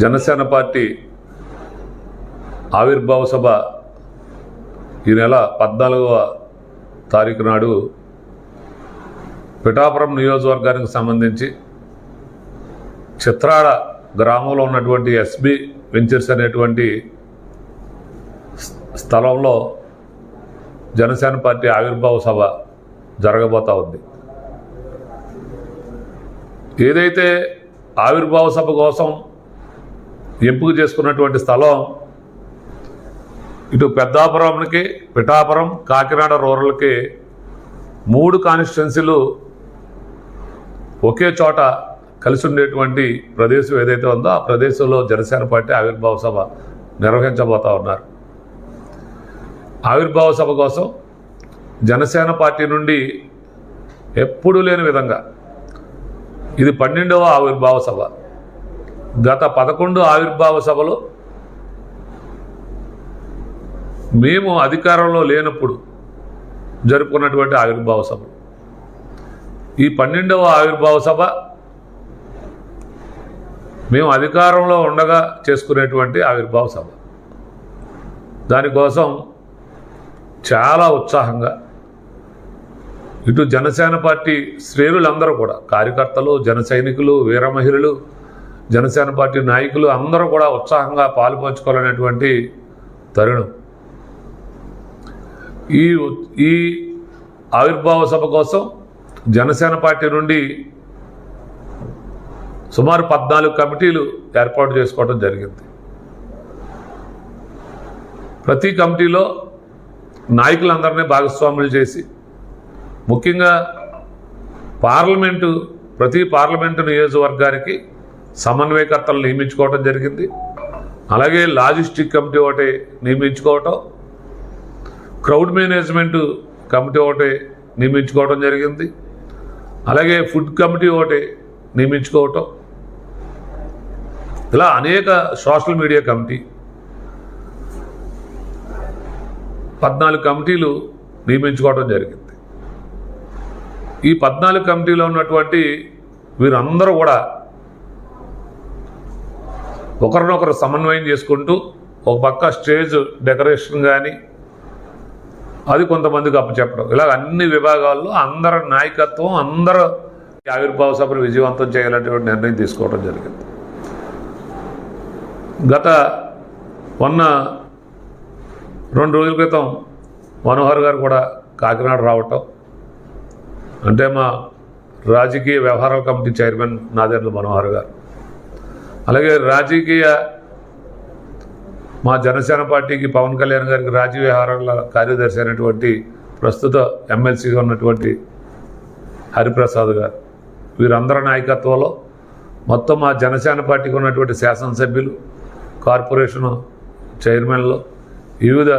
Janasena party ఆవిర్భావ సభ ఈ నెల పద్నాలుగవ తారీఖు నాడు పిఠాపురం నియోజకవర్గానికి సంబంధించి చిత్రాడ గ్రామంలో ఉన్నటువంటి ఎస్బి వెంచర్స్ అనేటువంటి స్థలంలో జనసేన పార్టీ ఆవిర్భావ సభ జరగబోతా ఉంది. ఏదైతే ఆవిర్భావ సభ కోసం ఎంపిక చేసుకున్నటువంటి స్థలం ఇటు పెద్దాపురంకి పిఠాపురం కాకినాడ రూరల్కి మూడు కాన్స్టిట్యున్సీలు ఒకే చోట కలిసి ఉండేటువంటి ప్రదేశం ఏదైతే ఉందో ఆ ప్రదేశంలో జనసేన పార్టీ ఆవిర్భావ సభ నిర్వహించబోతా ఉన్నారు. ఆవిర్భావ సభ కోసం జనసేన పార్టీ నుండి ఎప్పుడూ లేని విధంగా ఇది పన్నెండవ ఆవిర్భావ సభ. గత పదకొండు ఆవిర్భావ సభలో మేము అధికారంలో లేనప్పుడు జరుపుకున్నటువంటి ఆవిర్భావ సభలు. ఈ పన్నెండవ ఆవిర్భావ సభ మేము అధికారంలో ఉండగా చేసుకునేటువంటి ఆవిర్భావ సభ. దానికోసం చాలా ఉత్సాహంగా ఇటు జనసేన పార్టీ శ్రేణులందరూ కూడా కార్యకర్తలు జన సైనికులు వీర మహిళలు జనసేన పార్టీ నాయకులు అందరూ కూడా ఉత్సాహంగా పాలు పంచుకోవాలనేటువంటి తరుణం. ఈ ఈ ఆవిర్భావ సభ కోసం జనసేన పార్టీ నుండి సుమారు పద్నాలుగు కమిటీలు ఏర్పాటు చేసుకోవడం జరిగింది. ప్రతి కమిటీలో నాయకులందరినీ భాగస్వాములు చేసి ముఖ్యంగా పార్లమెంటు ప్రతి పార్లమెంటు నియోజకవర్గానికి సమన్వయకర్తలు నియమించుకోవటం జరిగింది. అలాగే లాజిస్టిక్ కమిటీ ఒకటి నియమించుకోవటం క్రౌడ్ మేనేజ్మెంట్ కమిటీ ఒకటి నియమించుకోవటం జరిగింది. అలాగే ఫుడ్ కమిటీ ఒకటి నియమించుకోవటం. ఇలా అనేక సోషల్ మీడియా కమిటీ పద్నాలుగు కమిటీలు నియమించుకోవడం జరిగింది. ఈ పద్నాలుగు కమిటీలో ఉన్నటువంటి వీరందరూ కూడా ఒకరినొకరు సమన్వయం చేసుకుంటూ ఒక పక్క స్టేజ్ డెకరేషన్ కానీ అది కొంతమందికి అప్పచెప్పడం ఇలాగ అన్ని విభాగాల్లో అందరి నాయకత్వం అందరూ ఆవిర్భావ సభను విజయవంతం చేయాలనేటువంటి నిర్ణయం తీసుకోవడం జరిగింది. గత మొన్న రెండు రోజుల క్రితం మనోహర్ గారు కూడా కాకినాడ రావటం. అంటే మా రాజకీయ వ్యవహారాల కమిటీ చైర్మన్ నాదేర్ల మనోహర్ గారు. అలాగే రాజకీయ మా జనసేన పార్టీకి పవన్ కళ్యాణ్ గారికి రాజకీయ వ్యవహారాల కార్యదర్శి అయినటువంటి ప్రస్తుత ఎమ్మెల్సీగా ఉన్నటువంటి హరిప్రసాద్ గారు. వీరందరి నాయకత్వంలో మొత్తం మా జనసేన పార్టీకి ఉన్నటువంటి శాసనసభ్యులు కార్పొరేషన్ చైర్మన్లు వివిధ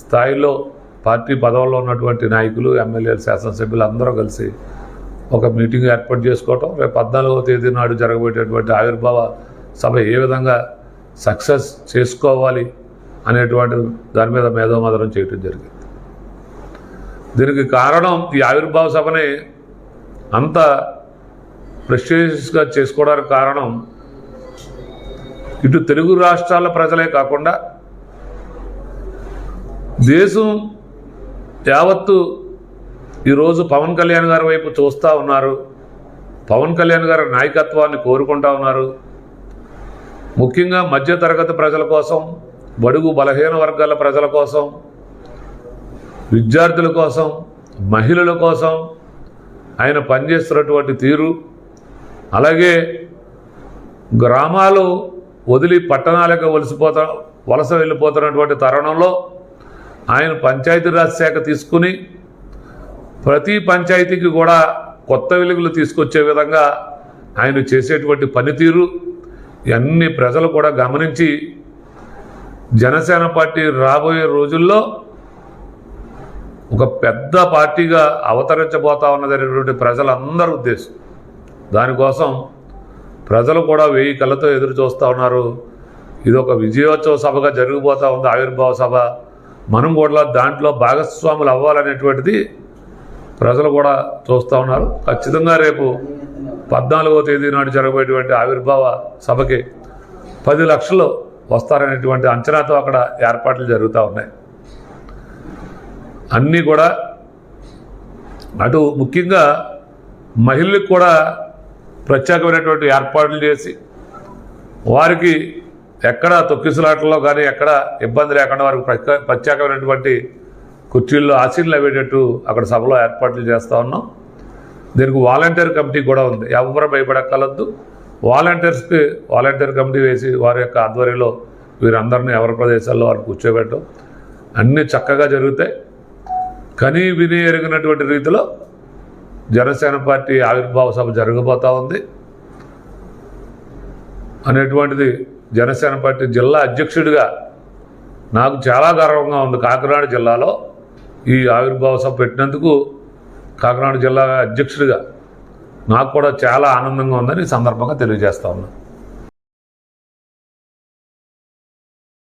స్థాయిలో పార్టీ పదవుల్లో ఉన్నటువంటి నాయకులు ఎమ్మెల్యేలు శాసనసభ్యులు అందరూ కలిసి ఒక మీటింగ్ ఏర్పాటు చేసుకోవటం. రేపు పద్నాలుగవ తేదీ నాడు జరగబోయేటటువంటి ఆవిర్భావ సభ ఏ విధంగా సక్సెస్ చేసుకోవాలి అనేటువంటి దాని మీద మేధోమదనం చేయటం జరిగింది. దీనికి కారణం ఈ ఆవిర్భావ సభని అంత ప్రెస్టీజియస్గా చేసుకోవడానికి కారణం ఇటు తెలుగు రాష్ట్రాల ప్రజలే కాకుండా దేశం యావత్తు ఈరోజు పవన్ కళ్యాణ్ గారి వైపు చూస్తూ ఉన్నారు. పవన్ కళ్యాణ్ గారి నాయకత్వాన్ని కోరుకుంటా ఉన్నారు. ముఖ్యంగా మధ్యతరగతి ప్రజల కోసం బడుగు బలహీన వర్గాల ప్రజల కోసం విద్యార్థుల కోసం మహిళల కోసం ఆయన పనిచేస్తున్నటువంటి తీరు అలాగే గ్రామాలు వదిలి పట్టణాలకు వలసిపోతా వలస వెళ్ళిపోతున్నటువంటి తరుణంలో ఆయన పంచాయతీరాజ్ శాఖ తీసుకుని ప్రతి పంచాయతీకి కూడా కొత్త వెలుగులు తీసుకొచ్చే విధంగా ఆయన చేసేటువంటి పనితీరు. ఇవన్నీ ప్రజలు కూడా గమనించి జనసేన పార్టీ రాబోయే రోజుల్లో ఒక పెద్ద పార్టీగా అవతరించబోతా ఉన్నదనేటువంటి ప్రజలందరి ఉద్దేశం. దానికోసం ప్రజలు కూడా వెయ్యి కళ్ళతో ఎదురు చూస్తూ ఉన్నారు. ఇది ఒక విజయోత్సవ సభగా జరిగిపోతూ ఉంది ఆవిర్భావ సభ. మనం కూడా దాంట్లో భాగస్వాములు అవ్వాలనేటువంటిది ప్రజలు కూడా చూస్తూ ఉన్నారు. ఖచ్చితంగా రేపు పద్నాలుగో తేదీ నాడు జరగబోయేటువంటి ఆవిర్భావ సభకి పది లక్షలు వస్తారనేటువంటి అంచనాతో అక్కడ ఏర్పాట్లు జరుగుతూ ఉన్నాయి. అన్నీ కూడా అటు ముఖ్యంగా మహిళలకు కూడా ప్రత్యేకమైనటువంటి ఏర్పాట్లు చేసి వారికి ఎక్కడ తొక్కిసలాటల్లో కానీ ఎక్కడ ఇబ్బంది లేకుండా వారికి ప్రత్యేక- ప్రత్యేకమైనటువంటి కుర్చీల్లో ఆశీర్లు అయ్యేటట్టు అక్కడ సభలో ఏర్పాట్లు చేస్తూ ఉన్నాం. దీనికి వాలంటీర్ కమిటీ కూడా ఉంది. ఎవరు భయపడక్కలొద్దు. వాలంటీర్స్కి వాలంటీర్ కమిటీ వేసి వారి యొక్క ఆధ్వర్యంలో వీరందరినీ ఎవరి ప్రదేశాల్లో వారిని కూర్చోబెట్టడం అన్నీ చక్కగా జరుగుతాయి. కనీ విని ఎరిగినటువంటి రీతిలో జనసేన పార్టీ ఆవిర్భావ సభ జరగబోతూ ఉంది. అనేటువంటిది జనసేన పార్టీ జిల్లా అధ్యక్షుడిగా నాకు చాలా గర్వంగా ఉంది కాకినాడ జిల్లాలో ఈ ఆవిర్భావ సభ పెట్టినందుకు కాకినాడ జిల్లా అధ్యక్షుడిగా నాకు కూడా చాలా ఆనందంగా ఉందని ఈ సందర్భంగా తెలియజేస్తా ఉన్నాను